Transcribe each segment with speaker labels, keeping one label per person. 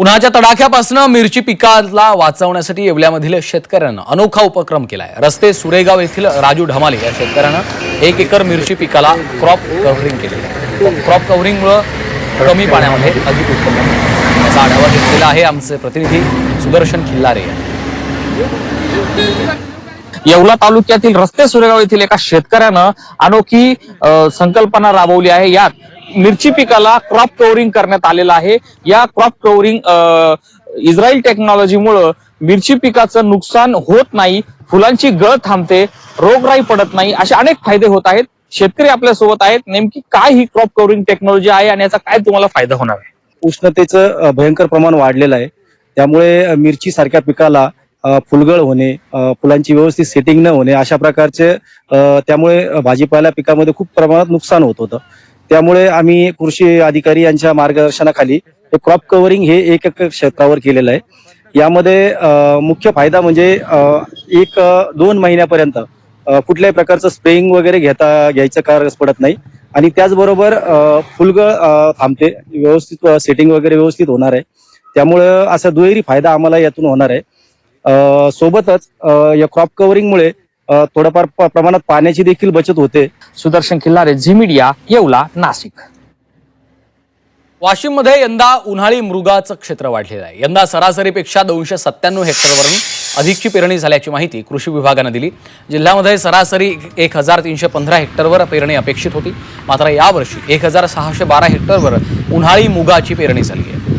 Speaker 1: उन्हाच्या तडाख्यापासून मिरची पिकाला वाचवण्यासाठी येवल्यामधील शेतकऱ्यांना अनोखा उपक्रम केलाय. रस्ते सुरेगाव येथील राजू ढमाले या शेतकऱ्यानं एक एकर मिरची पिकाला क्रॉप कव्हरिंग केलेलं आहे. क्रॉप कव्हरिंगमुळं कमी पाण्यामध्ये अधिक उत्पन्न याचा आढावा घेतलेला आहे आमचे प्रतिनिधी सुदर्शन खिल्लारे
Speaker 2: येवला तालुक्यातील रस्ते सुरेगाव येथील एका शेतकऱ्यानं अनोखी संकल्पना राबवली आहे. यात मिरची पिकाला क्रॉप कव्हरिंग करण्यात आलेलं आहे. या क्रॉप कव्हरिंग इस्रायल टेक्नॉलॉजीमुळं मिरची पिकाचं नुकसान होत नाही फुलांची गळ थांबते रोगराई पडत नाही असे अनेक फायदे होत आहेत. शेतकरी आपल्यासोबत आहेत. नेमकी काय ही क्रॉप कव्हरिंग टेक्नॉलॉजी आहे आणि याचा काय तुम्हाला फायदा होणार आहे?
Speaker 3: उष्णतेचं भयंकर प्रमाण वाढलेलं आहे. त्यामुळे मिरची सारख्या पिकाला फुलगळ होणे फुलांची व्यवस्थित सेटिंग न होणे अशा प्रकारचे त्यामुळे भाजीपाला पिकामध्ये खूप प्रमाणात नुकसान होत होतं. त्यामुळे आम्ही कृषी अधिकारी यांच्या मार्गदर्शनाखाली हे क्रॉप कव्हरिंग हे एक एक क्षेत्रावर केलेलं आहे. यामध्ये मुख्य फायदा म्हणजे एक दोन महिन्यापर्यंत कुठल्याही प्रकारचं स्प्रेइंग वगैरे घेता घ्यायचं कारच पडत नाही. आणि त्याचबरोबर फुलगळ थांबते व्यवस्थित सेटिंग वगैरे व्यवस्थित होणार आहे. त्यामुळं असा दुहेरी फायदा आम्हाला यातून होणार आहे. सोबतच या क्रॉप कव्हरिंगमुळे थोडंफार प्रमाणात पाण्याची देखील बचत होते.
Speaker 2: Sudarshan Khillare Zee media Yeola Nashik.
Speaker 1: वाशिममध्ये यंदा उन्हाळी मृगाचं क्षेत्र वाढलेलं आहे. यंदा सरासरीपेक्षा दोनशे सत्त्याण्णव हेक्टरवरून अधिकची पेरणी झाल्याची माहिती कृषी विभागानं दिली. जिल्ह्यामध्ये सरासरी एक हजार तीनशे पंधरा हेक्टरवर पेरणी अपेक्षित होती. मात्र यावर्षी एक हजार सहाशे बारा हेक्टरवर उन्हाळी मुगाची पेरणी झाली आहे.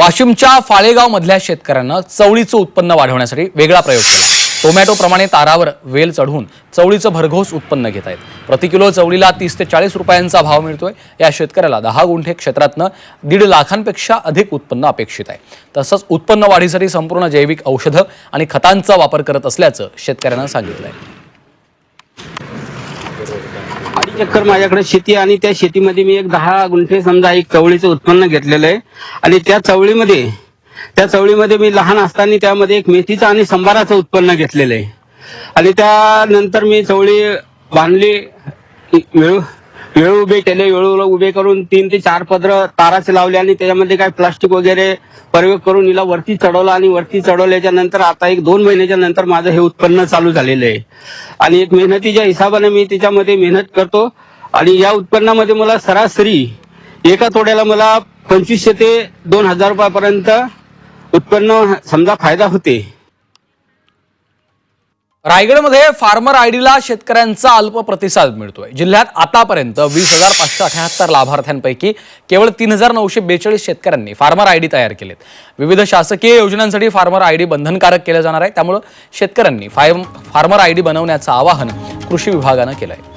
Speaker 1: वाशिमच्या फाळेगाव मधल्या शेतकऱ्यांना चवळीचं उत्पन्न वाढवण्यासाठी वेगळा प्रयोग केला. टोमॅटो प्रमाणे तारावर वेल चढवून चवळीचं भरघोस उत्पन्न घेत आहेत. प्रति किलो चवळीला तीस ते चाळीस रुपयांचा भाव मिळतोय. या शेतकऱ्याला दहा गुंठे क्षेत्रातनं दीड लाखांपेक्षा अधिक उत्पन्न अपेक्षित आहे. तसंच उत्पन्न वाढीसाठी संपूर्ण जैविक औषधं आणि खतांचा वापर करत असल्याचं शेतकऱ्यांना सांगितलं आहे
Speaker 4: अडीच एकर माझ्याकडे शेती आणि त्या शेतीमध्ये मी एक दहा गुंठे समजा एक चवळीचं उत्पन्न घेतलेलं आहे. आणि त्या चवळीमध्ये त्या चवळीमध्ये मी लहान असताना त्यामध्ये एक मेथीचं आणि संभाराचं उत्पन्न घेतलेलं आहे. आणि त्यानंतर मी चवळी बांधली वेळू उभे केले वेळूला उभे करून तीन ते चार पदर ताराचे लावले आणि त्याच्यामध्ये काय प्लास्टिक वगैरे प्रयोग करून हिला वरती चढवलं आणि वरती चढवल्याच्या नंतर आता एक दोन महिन्याच्या नंतर माझं हे उत्पन्न चालू झालेलं आहे. आणि एक मेहनतीच्या हिशोबाने मी त्याच्यामध्ये मेहनत करतो आणि या उत्पन्नामध्ये मला सरासरी एका तोड्याला मला पंचवीसशे ते दोन हजार रुपयापर्यंत उत्पन्न समजा फायदा होते.
Speaker 1: रायगडमध्ये फार्मर आयडीला शेतकऱ्यांचा अल्प प्रतिसाद मिळतोय. जिल्ह्यात आतापर्यंत वीस हजार पाचशे अठ्याहत्तर लाभार्थ्यांपैकी केवळ तीन हजार नऊशे बेचाळीस शेतकऱ्यांनी फार्मर आयडी तयार केलेत. विविध शासकीय योजनांसाठी फार्मर आयडी बंधनकारक केलं जाणार आहे. त्यामुळं शेतकऱ्यांनी फार्म फार्मर आयडी बनवण्याचं आवाहन कृषी विभागानं केलं आहे